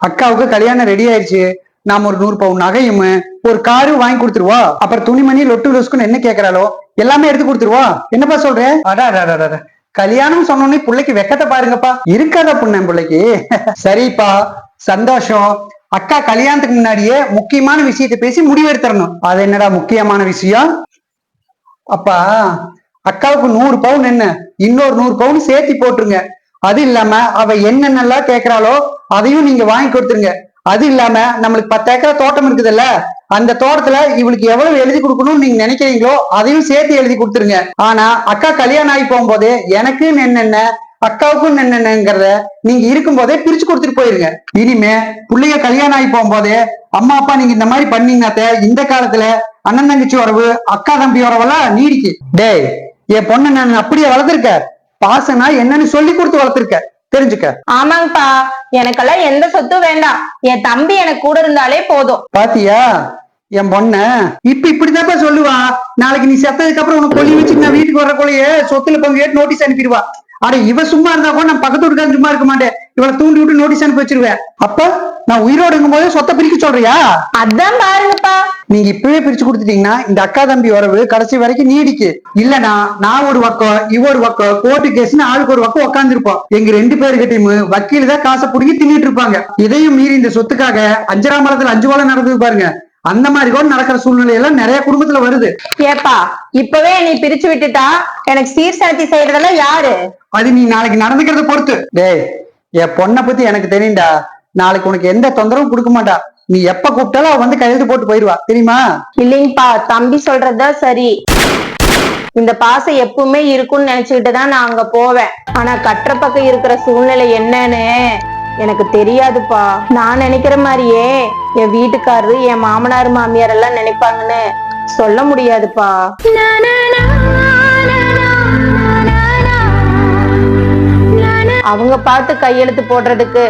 அக்காவுக்கு கல்யாணம் ரெடி ஆயிடுச்சு. நாம ஒரு நூறு பவுன் நகையும் ஒரு காரும் வாங்கி கொடுத்துருவா. அப்புறம் துணிமணி லொட்டு லொஸ்குன்னு என்ன கேக்குறாளோ எல்லாமே எடுத்து கொடுத்துருவா. என்னப்பா சொல்ற? அடா அடா, அடா, கல்யாணம் சொன்னோடனே பிள்ளைக்கு வெக்கத்தை பாருங்கப்பா. இருக்காதா புண்ணன் பிள்ளைக்கு? சரிப்பா சந்தோஷம். அக்கா கல்யாணத்துக்கு முன்னாடியே முக்கியமான விஷயத்தை பேசி முடிவெடுத்துறணும் அது என்னடா முக்கியமான விஷயம்? அப்பா அக்காவுக்கு நூறு பவுன் என்ன? இன்னொரு நூறு பவுன் சேர்த்தி போட்டுருங்க. அது இல்லாம அவ என்னென்னலாம் கேட்கிறாளோ அதையும் நீங்க வாங்கி கொடுத்துருங்க. அது இல்லாம நம்மளுக்கு பத்து ஏக்கரா தோட்டம் இருக்குதுல்ல அந்த தோட்டத்துல இவளுக்கு எவ்வளவு எழுதி கொடுக்கணும்னு நீங்க நினைக்கிறீங்களோ அதையும் சேர்த்து எழுதி கொடுத்துருங்க. ஆனா அக்கா கல்யாணம் ஆகி போகும்போது எனக்குன்னு என்னென்ன அக்காவுக்கும் என்னென்னங்கிறத நீங்க இருக்கும்போதே பிரிச்சு கொடுத்துட்டு போயிருங்க. இனிமே பிள்ளைங்க கல்யாணம் ஆகி போகும்போது அம்மா அப்பா நீங்க இந்த மாதிரி பண்ணீங்கன்னாத்த இந்த காலத்துல அண்ணன் தங்கச்சி உறவு அக்கா தம்பி உறவெல்லாம் நீடிக்கு டேய் என் பொண்ணு நான் அப்படியே வளர்த்துருக்க பாசனா என்னன்னு சொல்லி கொடுத்து வளர்த்திருக்க. தெரிஞ்சுக்க. ஆமாங்கப்பா. எனக்கெல்லாம் எந்த சொத்தும் வேண்டாம். என் தம்பி எனக்கு கூட இருந்தாலே போதும். பாத்தியா? என் பொண்ண. இப்ப இப்படிதான்ப்பா சொல்லுவா. நாளைக்கு நீ செத்ததுக்கு அப்புறம் உனக்கு கொல்லி வச்சுட்டு நான் வீட்டுக்கு வர கொள்ளையே சொத்துல பங்கு நோட்டீஸ் அனுப்பிடுவா. அட இவ சும்மா இருந்தா கூட நான் பக்கத்து வீட்டுக்காரன் சும்மா இருக்க மாட்டேன். இவளை தூண்டி விட்டு நோட்டீஸ் அனுப்பி வச்சிருவேன். அப்ப நான் உயிரோடு இருக்கும்போது சொத்தை பிரிக்க சொல்றியா? அதான் பாருங்கப்பா. நீங்க இப்பவே பிரிச்சு கொடுத்துட்டீங்கன்னா இந்த அக்கா தம்பி உறவு கடைசி வரைக்கும் நீடிக்கு. இல்லனா நான் ஒரு பக்கம் இவ ஒரு பக்கம் கோர்ட்டு கேஸ்னு ஆளுக்கு ஒரு பக்கம் உட்காந்துருப்போம் எங்க ரெண்டு பேருக்கிட்டையும் வக்கீல் தான் காசை புடுங்கி தின்னுட்டு இருப்பாங்க. இதையும் மீறி இந்த சொத்துக்காக அஞ்சராம் மரத்துல அஞ்சு வாழை நடந்தது பாருங்க. அந்த மாதிரி கூட நடக்கிற சூழ்நிலை எல்லாம் நிறைய குடும்பத்துல வருது. ஏப்பா இப்பவே நீ பிரிச்சு விட்டுட்டா எனக்கு சீர்சனத்தி செய்யறதெல்லாம் யாரு? அது நீ நாளைக்கு நடந்துக்கிறத பொறுத்து. டேய் என் பொண்ணை பத்தி எனக்கு தெரியும்டா. நாளைக்கு உனக்கு எந்த தொந்தரவும் கொடுக்க மாட்டா. நீ எப்ப கூப்பிட்டாலும் அவ வந்து கையெழுத்து போட்டு போயிருவா தெரியுமா? இல்லைங்கப்பா தம்பி சொல்றதுதான் சரி. இந்த பாசம் எப்பவுமே இருக்கும்னு நினைச்சுக்கிட்டு தான் நான் அங்க போவேன். ஆனா கட்டுற பக்கம் இருக்கிற சூழ்நிலை என்னன்னு எனக்கு தெரியாதுப்பா. நான் நினைக்கிற மாதிரியே என் வீட்டுக்காரரு என் மாமனார் மாமியார் எல்லாம் நினைப்பாங்கன்னு சொல்ல முடியாதுப்பா. அவங்க பார்த்து கையெழுத்து போடுறதுக்கு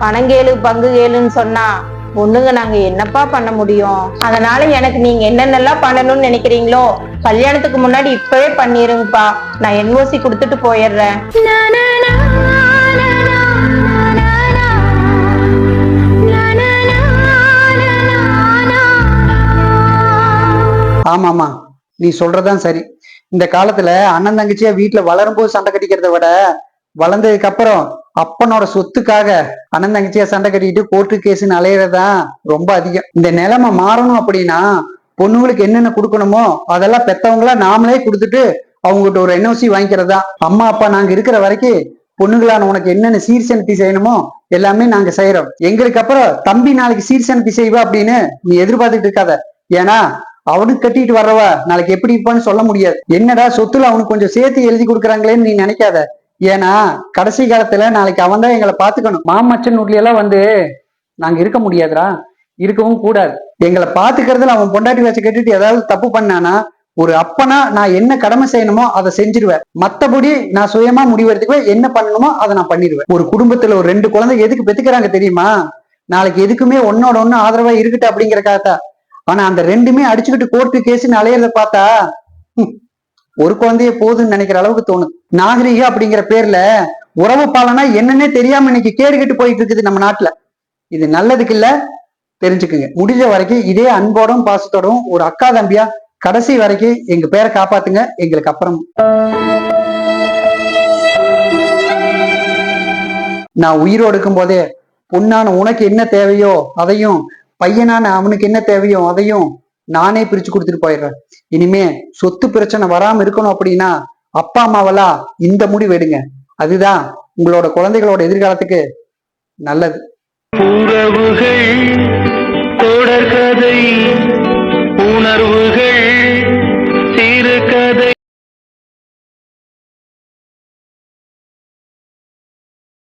பணங்கேளு பங்கு கேளுன்னு சொன்னா பொண்ணுங்க நாங்க என்னப்பா பண்ண முடியும் அதனால எனக்கு நீங்க என்னென்னலாம் பண்ணணும்னு நினைக்கிறீங்களோ கல்யாணத்துக்கு முன்னாடி இப்பவே பண்ணிருங்கப்பா நான் என்ஓசி கொடுத்துட்டு போயிடுறேன் ஆமாமா நீ சொல்றதுதான் சரி இந்த காலத்துல அண்ணன் தங்கச்சியா வீட்டுல வளரும் போது சண்டை கட்டிக்கிறத விட வளர்ந்ததுக்கு அப்புறம் அப்பனோட சொத்துக்காக அண்ணன் தங்கச்சியா சண்டை கட்டிக்கிட்டு கோர்ட்டு கேஸ்ன்னு அலையிறதுதான் ரொம்ப அதிகம். இந்த நிலைமை மாறணும் அப்படின்னா பொண்ணுங்களுக்கு என்னென்ன கொடுக்கணுமோ அதெல்லாம் பெத்தவங்களா நாமளே கொடுத்துட்டு அவங்ககிட்ட ஒரு என்ஓசி வாங்கிக்கிறதா? அம்மா அப்பா நாங்க இருக்கிற வரைக்கும் பொண்ணுங்களான உனக்கு என்னென்ன சீர்சனத்தி செய்யணுமோ எல்லாமே நாங்க செய்யறோம். எங்களுக்கு அப்புறம் தம்பி நாளைக்கு சீர்சனத்தி செய்வா அப்படின்னு நீ எதிர்பார்த்துட்டு இருக்காத. ஏன்னா அவனுக்கு கட்டிட்டு வர்றவ நாளைக்கு எப்படி இருப்பான்னு சொல்ல முடியாது. என்னடா சொத்துல அவனுக்கு கொஞ்சம் சேர்த்து எழுதி கொடுக்குறாங்களேன்னு நீ நினைக்காத. ஏன்னா கடைசி காலத்துல நாளைக்கு அவன் தான் எங்களை பாத்துக்கணும் மாமச்சன் வீட்ல எல்லாம் வந்து நாங்க இருக்க முடியாதுடா. இருக்கவும் கூடாது. எங்களை பாத்துக்கிறதுல அவன் பொண்டாட்டி வச்சு கேட்டுட்டு ஏதாவது தப்பு பண்ணானா ஒரு அப்பனா நான் என்ன கடமை செய்யணுமோ அதை செஞ்சிருவேன். மத்தபடி நான் சுயமா முடிவெடுத்துக்குவேன் என்ன பண்ணணுமோ அதை நான் பண்ணிடுவேன் ஒரு குடும்பத்துல ஒரு ரெண்டு குழந்தை எதுக்கு பெத்துக்கிறாங்க தெரியுமா? நாளைக்கு எதுக்குமே ஒன்னோட ஒண்ணு ஆதரவா இருக்கட்டும் அப்படிங்கறக்காகத்தான் ஆனா அந்த ரெண்டுமே அடிச்சுக்கிட்டு கோர்ட்டு கேஸ் அலையறத பார்த்தா ஒரு குழந்தைய போதுன்னு நினைக்கிற அளவுக்கு தோணுது. நாகரிகம் அப்படிங்கிற பேர்ல உறவு பாலனா என்னன்னே தெரியாம இன்னைக்கு கேடு கெட்டு போயிட்டு இருக்குது நம்ம நாட்டுல. இது நல்லதுக்கு இல்ல தெரிஞ்சுக்குங்க. முடிஞ்ச வரைக்கும் இதே அன்போடும் பாசத்தோடும் ஒரு அக்கா தம்பியா கடைசி வரைக்கும் எங்க பேரை காப்பாத்துங்க. எங்களுக்கு அப்புறம் நான் உயிரோடு இருக்கும் போதே பொண்ணான உனக்கு என்ன தேவையோ அதையும் பையனான அவனுக்கு என்ன தேவையோ அதையும் நானே பிரிச்சு கொடுத்துட்டு போயிடுறேன். இனிமே சொத்து பிரச்சனை வராம இருக்கணும் அப்படின்னா அப்பா அம்மாவெல்லாம் இந்த முடிவு எடுங்க. அதுதான் உங்களோட குழந்தைகளோட எதிர்காலத்துக்கு நல்லது. உறவுகள் தொடர்கதை